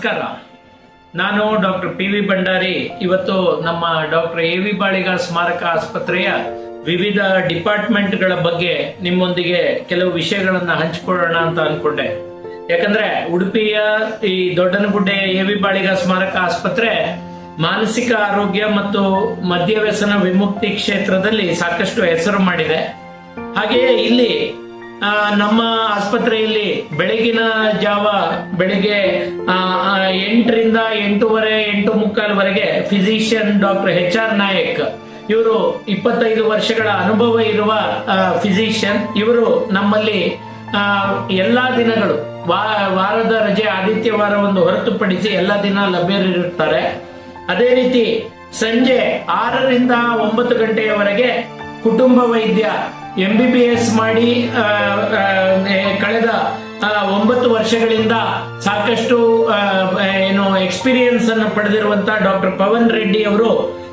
ನಮಸ್ಕಾರ. ನಾನು doctor P V Bhandari. ಇವತ್ತು ನಮ್ಮ ಡಾಕ್ಟರ್ ಎ ವಿ ಬಾಳಿಗ ಸ್ಮಾರಕ ಆಸ್ಪತ್ರೆಯ ವಿವಿಧ ಡಿಪಾರ್ಟ್ಮೆಂಟ್ಗಳ ಬಗ್ಗೆ ನಿಮ್ಮೊಂದಿಗೆ ಕೆಲವು ವಿಷಯಗಳನ್ನ ಹಂಚಿಕೊಳ್ಳೋಣ ಅಂತ ಅನ್ಕೊಂಡೆ. ಯಾಕಂದ್ರೆ ಉಡುಪಿಯ ಈ ದೊಡ್ಡನಗುಡ್ಡೆ ಎ ವಿ ಬಾಳಿಗ ಸ್ಮಾರಕ ಆಸ್ಪತ್ರೆ ಮಾನಸಿಕ ಆರೋಗ್ಯ ಮತ್ತು ಮದ್ಯವ್ಯಸನ ವಿಮುಕ್ತಿ ಕ್ಷೇತ್ರದಲ್ಲಿ ಸಾಕಷ್ಟು ಹೆಸರು ಮಾಡಿದೆ. ಹಾಗೆಯೇ ಇಲ್ಲಿ ನಮ್ಮ ಆಸ್ಪತ್ರೆಯಲ್ಲಿ ಬೆಳಗಿನ ಜಾವ ಬೆಳಿಗ್ಗೆ ಎಂಟರಿಂದ ಎಂಟೂವರೆ, ಎಂಟು ಮುಕ್ಕಾಲ್ವರೆಗೆ physician doctor H R Nayak. ಇವರು ಇಪ್ಪತ್ತೈದು ವರ್ಷಗಳ ಅನುಭವ ಇರುವ ಫಿಸಿಷಿಯನ್ ಇವರು ನಮ್ಮಲ್ಲಿ ಎಲ್ಲಾ ದಿನಗಳು ವಾರದ ರಜೆ ಆದಿತ್ಯವಾರ ಒಂದು ಹೊರತುಪಡಿಸಿ ಎಲ್ಲ ದಿನ ಲಭ್ಯರಿರುತ್ತಾರೆ. ಅದೇ ರೀತಿ ಸಂಜೆ ಆರರಿಂದ ಒಂಬತ್ತು ಗಂಟೆಯವರೆಗೆ ಕುಟುಂಬ ವೈದ್ಯ ಎಂ ಬಿ ಬಿ ಎಸ್ ಮಾಡಿ ಕಳೆದ ಒಂಬತ್ತು ವರ್ಷಗಳಿಂದ ಸಾಕಷ್ಟು ಏನು ಎಕ್ಸ್ಪೀರಿಯನ್ಸ್ ಅನ್ನು ಪಡೆದಿರುವಂತಹ ಡಾಕ್ಟರ್ ಪವನ್ ರೆಡ್ಡಿ ಅವರು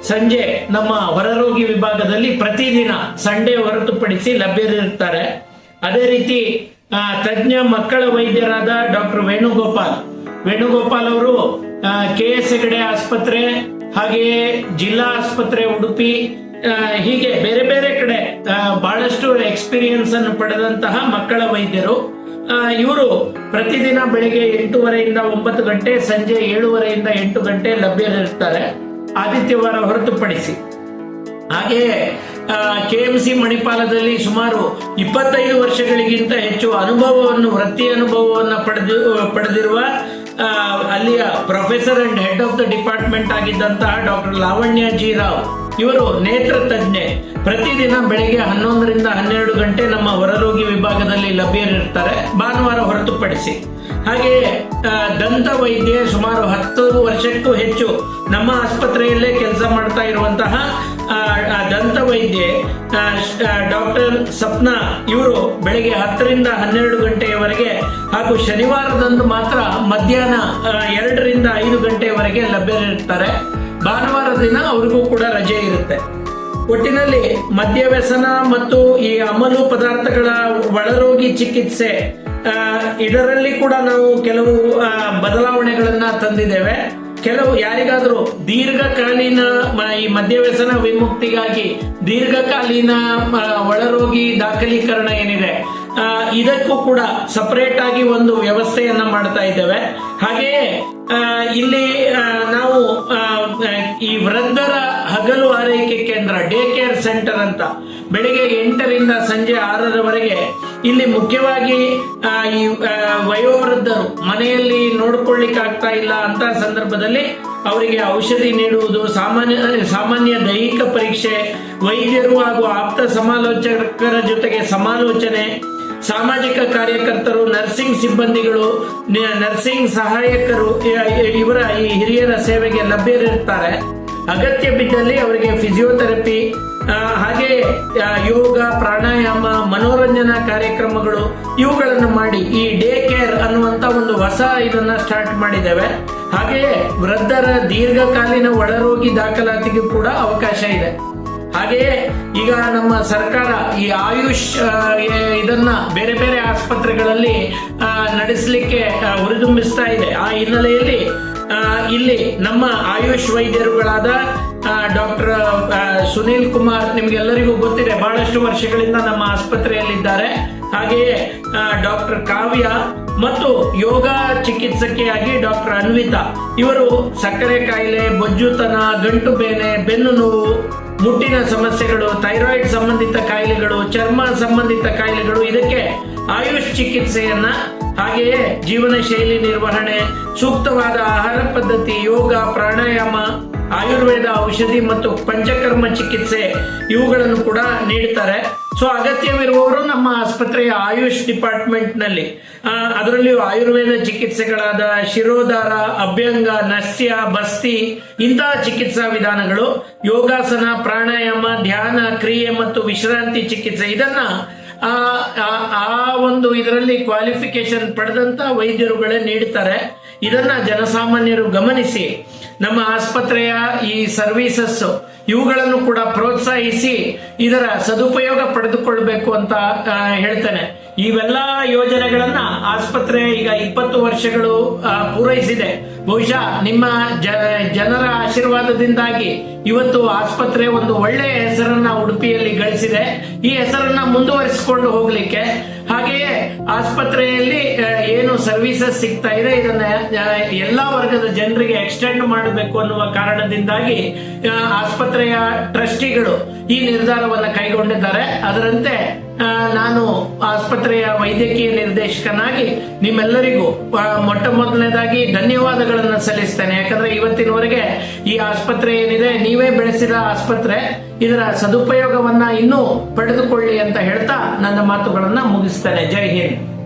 ಸಂಜೆ ನಮ್ಮ ಹೊರರೋಗಿ ವಿಭಾಗದಲ್ಲಿ ಪ್ರತಿದಿನ ಸಂಡೇ ಹೊರತುಪಡಿಸಿ ಲಭ್ಯರಿರುತ್ತಾರೆ. ಅದೇ ರೀತಿ ತಜ್ಞ ಮಕ್ಕಳ ವೈದ್ಯರಾದ ಡಾಕ್ಟರ್ ವೇಣುಗೋಪಾಲ್. ವೇಣುಗೋಪಾಲ್ ಅವರು ಕೆ ಎಸ್ ಹೆಗಡೆ ಆಸ್ಪತ್ರೆ, ಹಾಗೆಯೇ ಜಿಲ್ಲಾ ಆಸ್ಪತ್ರೆ ಉಡುಪಿ ಹೀಗೆ ಬೇರೆ ಬೇರೆ ಕಡೆ ಬಹಳಷ್ಟು ಎಕ್ಸ್ಪೀರಿಯನ್ಸ್ ಅನ್ನು ಪಡೆದಂತಹ ಮಕ್ಕಳ ವೈದ್ಯರು ಇವರು ಪ್ರತಿದಿನ ಬೆಳಿಗ್ಗೆ ಎಂಟೂವರೆಯಿಂದ ಒಂಬತ್ತು ಗಂಟೆ, ಸಂಜೆ ಏಳುವರೆಯಿಂದ ಎಂಟು ಗಂಟೆ ಲಭ್ಯರಿರ್ತಾರೆ ಆದಿತ್ಯವಾರ ಹೊರತುಪಡಿಸಿ. ಹಾಗೆಯೇ ಕೆ ಎಂ ಸಿ ಮಣಿಪಾಲದಲ್ಲಿ ಸುಮಾರು ಇಪ್ಪತ್ತೈದು ವರ್ಷಗಳಿಗಿಂತ ಹೆಚ್ಚು ಅನುಭವವನ್ನು, ವೃತ್ತಿ ಅನುಭವವನ್ನು ಪಡೆದು, ಪಡೆದಿರುವ ಅಲ್ಲಿಯ professor and head of the department ಆಗಿದ್ದಂತಹ doctor Lavanya G Rao. ಇವರು ನೇತ್ರ ತಜ್ಞೆ. ಪ್ರತಿದಿನ ಬೆಳಿಗ್ಗೆ ಹನ್ನೊಂದರಿಂದ ಹನ್ನೆರಡು ಗಂಟೆ ನಮ್ಮ ಹೊರರೋಗಿ ವಿಭಾಗದಲ್ಲಿ ಲಭ್ಯರಿರ್ತಾರೆ. ಭಾನುವಾರ ಹೊರತುಪಡಿಸಿ. ಹಾಗೆಯೇ ದಂತ ವೈದ್ಯ ಸುಮಾರು ಹತ್ತು ವರ್ಷಕ್ಕೂ ಹೆಚ್ಚು ನಮ್ಮ ಆಸ್ಪತ್ರೆಯಲ್ಲೇ ಕೆಲಸ ಮಾಡ್ತಾ ಇರುವಂತಹ ದಂತ ವೈದ್ಯೆ ಡಾಕ್ಟರ್ ಸಪ್ನಾ ಇವರು ಬೆಳಿಗ್ಗೆ ಹತ್ತರಿಂದ ಹನ್ನೆರಡು ಗಂಟೆಯವರೆಗೆ ಹಾಗೂ ಶನಿವಾರದಂದು ಮಾತ್ರ ಮಧ್ಯಾಹ್ನ ಎರಡರಿಂದ ಐದು ಗಂಟೆಯವರೆಗೆ ಲಭ್ಯರಿರ್ತಾರೆ. ಭಾನುವಾರ ದಿನ ಅವ್ರಿಗೂ ಕೂಡ ರಜೆ ಇರುತ್ತೆ. ಒಟ್ಟಿನಲ್ಲಿ ಮದ್ಯವ್ಯಸನ ಮತ್ತು ಈ ಅಮಲು ಪದಾರ್ಥಗಳ ಒಳರೋಗಿ ಚಿಕಿತ್ಸೆ ಇದರಲ್ಲಿ ಕೂಡ ನಾವು ಕೆಲವು ಬದಲಾವಣೆಗಳನ್ನ ತಂದಿದ್ದೇವೆ. ಕೆಲವು ಯಾರಿಗಾದ್ರೂ ದೀರ್ಘಕಾಲೀನ ಈ ಮದ್ಯವ್ಯಸನ ವಿಮುಕ್ತಿಗಾಗಿ ದೀರ್ಘಕಾಲೀನ ಒಳರೋಗಿ ದಾಖಲೀಕರಣ ಏನಿದೆ ಇದಕ್ಕೂ ಕೂಡ ಸಪರೇಟ್ ಆಗಿ ಒಂದು ವ್ಯವಸ್ಥೆಯನ್ನ ಮಾಡ್ತಾ ಇದ್ದೇವೆ. ಹಾಗೆಯೇ ಇಲ್ಲಿ ನಾವು ಈ ವೃದ್ಧರ ಹಗಲು ಆರೈಕೆ ಕೇಂದ್ರ ಡೇ ಕೇರ್ ಸೆಂಟರ್ ಅಂತ ಬೆಳಿಗ್ಗೆ ಎಂಟರಿಂದ ಸಂಜೆ ಆರರವರೆಗೆ ಇಲ್ಲಿ ಮುಖ್ಯವಾಗಿ ಈ ವಯೋವೃದ್ಧರು ಮನೆಯಲ್ಲಿ ನೋಡ್ಕೊಳ್ಳಿಕ್ಕೆ ಆಗ್ತಾ ಇಲ್ಲ ಅಂತ ಸಂದರ್ಭದಲ್ಲಿ ಅವರಿಗೆ ಔಷಧಿ ನೀಡುವುದು, ಸಾಮಾನ್ಯ ಸಾಮಾನ್ಯ ದೈಹಿಕ ಪರೀಕ್ಷೆ, ವೈದ್ಯರು ಹಾಗೂ ಆಪ್ತ ಸಮಾಲೋಚಕರ ಜೊತೆಗೆ ಸಮಾಲೋಚನೆ, ಸಾಮಾಜಿಕ ಕಾರ್ಯಕರ್ತರು, ನರ್ಸಿಂಗ್ ಸಿಬ್ಬಂದಿಗಳು ನರ್ಸಿಂಗ್ ಸಹಾಯಕರು ಇವರ ಈ ಹಿರಿಯರ ಸೇವೆಗೆ ಲಭ್ಯರಿರ್ತಾರೆ. ಅಗತ್ಯ ಬಿದ್ದಲ್ಲಿ ಅವರಿಗೆ ಫಿಸಿಯೋಥೆರಪಿ ಇವುಗಳನ್ನು ಮಾಡಿ ಈ ಡೇ ಕೇರ್ ಅನ್ನುವಂತ ಒಂದು ಹೊಸ ಇದನ್ನ ಸ್ಟಾರ್ಟ್ ಮಾಡಿದ್ದೇವೆ. ಹಾಗೆಯೇ ವೃದ್ಧರ ದೀರ್ಘಕಾಲೀನ ಒಳರೋಗಿ ದಾಖಲಾತಿಗೆ ಕೂಡ ಅವಕಾಶ ಇದೆ. ಹಾಗೆಯೇ ಈಗ ನಮ್ಮ ಸರ್ಕಾರ ಈ ಆಯುಷ್ ಇದನ್ನ ಬೇರೆ ಬೇರೆ ಆಸ್ಪತ್ರೆಗಳಲ್ಲಿ ನಡೆಸಲಿಕ್ಕೆ ಹುರಿದುಂಬಿಸ್ತಾ ಇದೆ. ಆ ಹಿನ್ನೆಲೆಯಲ್ಲಿ ಇಲ್ಲಿ ನಮ್ಮ ಆಯುಷ್ ವೈದ್ಯರುಗಳಾದ ಡಾಕ್ಟರ್ ಸುನೀಲ್ ಕುಮಾರ್ ನಿಮ್ಗೆಲ್ಲರಿಗೂ ಗೊತ್ತಿದೆ, ಬಹಳಷ್ಟು ವರ್ಷಗಳಿಂದ ನಮ್ಮ ಆಸ್ಪತ್ರೆಯಲ್ಲಿದ್ದಾರೆ. ಹಾಗೆಯೇ ಡಾಕ್ಟರ್ ಕಾವ್ಯ ಮತ್ತು ಯೋಗ ಚಿಕಿತ್ಸಕಿಯಾಗಿ ಡಾಕ್ಟರ್ ಅನ್ವಿತಾ. ಇವರು ಸಕ್ಕರೆ ಕಾಯಿಲೆ, ಬೊಜ್ಜುತನ, ಗಂಟು ಬೇನೆ, ಬೆನ್ನು ನೋವು, ಮುಟ್ಟಿನ ಸಮಸ್ಯೆಗಳು ಥೈರಾಯ್ಡ್ ಸಂಬಂಧಿತ ಕಾಯಿಲೆಗಳು, ಚರ್ಮ ಸಂಬಂಧಿತ ಕಾಯಿಲೆಗಳು, ಇದಕ್ಕೆ ಆಯುಷ್ ಚಿಕಿತ್ಸೆಯನ್ನ, ಹಾಗೆಯೇ ಜೀವನ ಶೈಲಿ ನಿರ್ವಹಣೆ, ಸೂಕ್ತವಾದ ಆಹಾರ ಪದ್ಧತಿ, ಯೋಗ, ಪ್ರಾಣಾಯಾಮ, ಆಯುರ್ವೇದ, ಔಷಧಿ ಮತ್ತು ಪಂಚಕರ್ಮ ಚಿಕಿತ್ಸೆ ಇವುಗಳನ್ನು ಕೂಡ ನೀಡುತ್ತಾರೆ ಸೊ ಅಗತ್ಯವಿರುವವರು ನಮ್ಮ ಆಸ್ಪತ್ರೆಯ ಆಯುಷ್ ಡಿಪಾರ್ಟ್ಮೆಂಟ್ನಲ್ಲಿ ಆ, ಅದರಲ್ಲಿಯೂ ಆಯುರ್ವೇದ ಚಿಕಿತ್ಸೆಗಳಾದ ಶಿರೋಧಾರ ಅಭ್ಯಂಗ ನಸ್ಯ ಬಸ್ತಿ ಇಂತಹ ಚಿಕಿತ್ಸಾ ವಿಧಾನಗಳು ಯೋಗಾಸನ ಪ್ರಾಣಾಯಾಮ ಧ್ಯಾನ ಕ್ರಿಯೆ ಮತ್ತು ವಿಶ್ರಾಂತಿ ಚಿಕಿತ್ಸೆ ಇದನ್ನ ಆ ಒಂದು ಇದರಲ್ಲಿ ಕ್ವಾಲಿಫಿಕೇಶನ್ ಪಡೆದಂತ ವೈದ್ಯರುಗಳೇ ನೀಡ್ತಾರೆ. ಇದನ್ನ ಜನಸಾಮಾನ್ಯರು ಗಮನಿಸಿ. ನಮ್ಮ ಆಸ್ಪತ್ರೆಯ ಈ ಸರ್ವಿಸಸ್ ಇವುಗಳನ್ನು ಕೂಡ ಪ್ರೋತ್ಸಾಹಿಸಿ ಇದರ ಸದುಪಯೋಗ ಪಡೆದುಕೊಳ್ಬೇಕು ಅಂತ ಹೇಳ್ತೇನೆ. ಇವೆಲ್ಲ ಯೋಜನೆಗಳನ್ನ ಆಸ್ಪತ್ರೆ ಈಗ ಇಪ್ಪತ್ತು ವರ್ಷಗಳು ಪೂರೈಸಿದೆ. ಬಹುಶಃ ನಿಮ್ಮ ಜನರ ಆಶೀರ್ವಾದದಿಂದಾಗಿ ಇವತ್ತು ಆಸ್ಪತ್ರೆ ಒಂದು ಒಳ್ಳೆಯ ಹೆಸರನ್ನ ಉಡುಪಿಯಲ್ಲಿ ಗಳಿಸಿದೆ. ಈ ಹೆಸರನ್ನ ಮುಂದುವರಿಸಿಕೊಂಡು ಹೋಗ್ಲಿಕ್ಕೆ ಹಾಗೆಯೇ ಆಸ್ಪತ್ರೆಯಲ್ಲಿ ಏನು ಸರ್ವಿಸಸ್ ಸಿಗ್ತಾ ಇದೆ, ಇದನ್ನ ಎಲ್ಲಾ ವರ್ಗದ ಜನರಿಗೆ ಎಕ್ಸ್ಟೆಂಡ್ ಮಾಡಬೇಕು ಅನ್ನುವ ಕಾರಣದಿಂದಾಗಿ ಆಸ್ಪತ್ರೆಯ ಟ್ರಸ್ಟಿಗಳು ಈ ನಿರ್ಧಾರವನ್ನು ಕೈಗೊಂಡಿದ್ದಾರೆ. ಅದರಂತೆ ನಾನು ಆಸ್ಪತ್ರೆಯ ವೈದ್ಯಕೀಯ ನಿರ್ದೇಶಕನಾಗಿ ನಿಮ್ಮೆಲ್ಲರಿಗೂ ಮೊಟ್ಟ ಮೊದಲನೇದಾಗಿ ಧನ್ಯವಾದಗಳನ್ನು ಸಲ್ಲಿಸ್ತೇನೆ. ಯಾಕಂದ್ರೆ ಇವತ್ತಿನವರೆಗೆ ಈ ಆಸ್ಪತ್ರೆ ಏನಿದೆ, ನೀವೇ ಬೆಳೆಸಿದ ಆಸ್ಪತ್ರೆ, ಇದರ ಸದುಪಯೋಗವನ್ನ ಇನ್ನೂ ಪಡೆದುಕೊಳ್ಳಿ ಅಂತ ಹೇಳ್ತಾ ನನ್ನ ಮಾತುಗಳನ್ನ ಮುಗಿಸ್ತೇನೆ. ಜೈ ಹಿಂದ್.